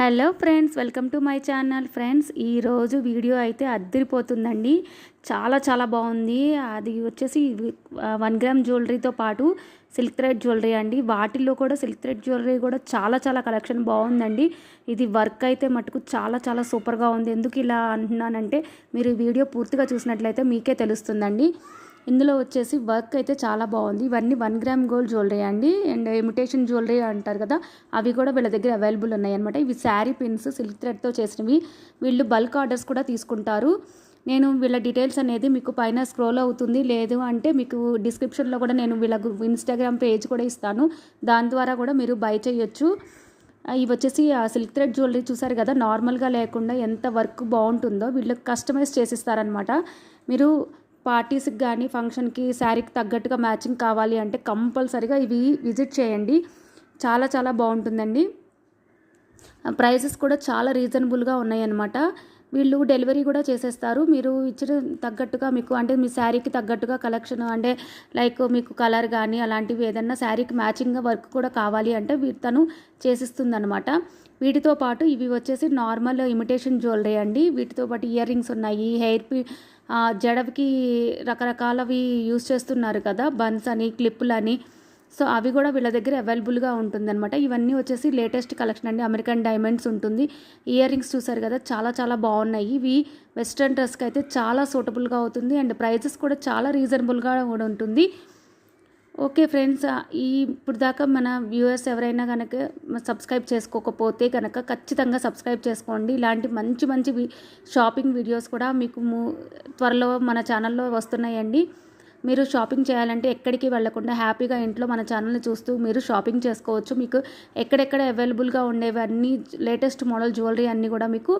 Hello friends welcome to my channel. Friends ఈరోజు video అయితే అద్దరిపోతుందండి. చాలా చాలా బాగుంది. అది వచ్చేసి వన్ గ్రామ్ జ్యువెలరీతో పాటు సిల్క్ థ్రెడ్ జ్యువెలరీ అండి. వాటిల్లో కూడా సిల్క్ థ్రెడ్ జ్యువెలరీ కూడా చాలా చాలా కలెక్షన్ బాగుందండి. ఇది వర్క్ అయితే మటుకు చాలా చాలా సూపర్గా ఉంది. ఎందుకు ఇలా అంటున్నానంటే మీరు ఈ వీడియో పూర్తిగా చూసినట్లయితే మీకే తెలుస్తుందండి. ఇందులో వచ్చేసి వర్క్ అయితే చాలా బాగుంది. ఇవన్నీ వన్ గ్రామ్ గోల్డ్ జ్యువెలరీ అండి. అండ్ ఇమిటేషన్ జ్యువెలరీ అంటారు కదా అవి కూడా వీళ్ళ దగ్గర అవైలబుల్ ఉన్నాయి అనమాట ఇవి శారీ పిన్స్ సిల్క్ థ్రెడ్తో చేసినవి. వీళ్ళు బల్క్ ఆర్డర్స్ కూడా తీసుకుంటారు. నేను వీళ్ళ డీటెయిల్స్ అనేది మీకు పైన స్క్రోల్ అవుతుంది. లేదు అంటే మీకు డిస్క్రిప్షన్లో కూడా నేను వీళ్ళ ఇన్స్టాగ్రామ్ పేజ్ కూడా ఇస్తాను. దాని ద్వారా కూడా మీరు బై చేయొచ్చు. ఇవి వచ్చేసి ఆ సిల్క్ థ్రెడ్ జ్యువెలరీ చూసారు కదా నార్మల్గా లేకుండా ఎంత వర్క్ బాగుంటుందో వీళ్ళు కస్టమైజ్ చేసిస్తారనమాట మీరు పార్టీస్కి కానీ ఫంక్షన్కి శారీకి తగ్గట్టుగా మ్యాచింగ్ కావాలి అంటే కంపల్సరీగా ఇవి విజిట్ చేయండి. చాలా చాలా బాగుంటుందండి. ప్రైసెస్ కూడా చాలా రీజనబుల్గా ఉన్నాయన్నమాట. వీళ్ళు డెలివరీ కూడా చేసేస్తారు. మీరు ఇచ్చిన తగ్గట్టుగా మీకు అంటే మీ శారీకి తగ్గట్టుగా కలెక్షన్ అంటే లైక్ మీకు కలర్ కానీ అలాంటివి ఏదన్నా శారీకి మ్యాచింగ్గా వర్క్ కూడా కావాలి అంటే తను చేసిస్తుందనమాట వీటితో పాటు ఇవి వచ్చేసి నార్మల్ ఇమిటేషన్ జ్యువెలరీ అండి. వీటితో పాటు ఇయర్ రింగ్స్ ఉన్నాయి హెయిర్ పి జడకి రకరకాలవి యూస్ చేస్తున్నారు కదా బన్స్ అని క్లిప్పులని సో అవి కూడా వీళ్ళ దగ్గర అవైలబుల్గా ఉంటుందన్నమాట. ఇవన్నీ వచ్చేసి లేటెస్ట్ కలెక్షన్ అండి. అమెరికన్ డైమండ్స్ ఉంటుంది. ఇయర్ రింగ్స్ చూసారు కదా చాలా చాలా బాగున్నాయి. ఇవి వెస్ట్రన్ డ్రెస్కి అయితే చాలా సూటబుల్గా అవుతుంది. అండ్ ప్రైజెస్ కూడా చాలా రీజనబుల్గా కూడా ఉంటుంది. ఓకే ఫ్రెండ్స్ ఈ ఇప్పుడు దాకా మన వ్యూవర్స్ ఎవరైనా కనుక సబ్స్క్రైబ్ చేసుకోకపోతే కనుక ఖచ్చితంగా సబ్స్క్రైబ్ చేసుకోండి. ఇలాంటి మంచి మంచి షాపింగ్ వీడియోస్ కూడా మీకు త్వరలో మన ఛానల్లో వస్తున్నాయండి. మీరు షాపింగ్ చేయాలంటే ఎక్కడికి వెళ్ళకుండా హ్యాపీగా ఇంట్లో మన ఛానల్ని చూస్తూ మీరు షాపింగ్ చేసుకోవచ్చు. మీకు ఎక్కడెక్కడ అవైలబుల్గా ఉండేవి అన్నీ లేటెస్ట్ మోడల్ జ్యువెలరీ అన్నీ కూడా మీకు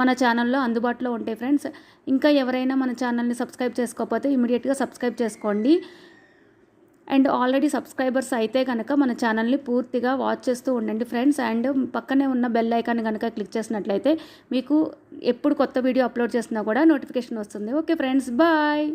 మన ఛానల్లో అందుబాటులో ఉంటాయి ఫ్రెండ్స్. ఇంకా ఎవరైనా మన ఛానల్ని సబ్స్క్రైబ్ చేసుకోకపోతే ఇమీడియట్గా సబ్స్క్రైబ్ చేసుకోండి. అండ్ ఆల్రెడీ సబ్స్క్రైబర్స్ అయితే కనుక మన ఛానల్ని పూర్తిగా వాచ్ చేస్తూ ఉండండి ఫ్రెండ్స్. అండ్ పక్కనే ఉన్న బెల్ ఐకాన్ కనుక క్లిక్ చేసినట్లయితే మీకు ఎప్పుడు కొత్త వీడియో అప్లోడ్ చేసినా కూడా నోటిఫికేషన్ వస్తుంది. Okay friends bye.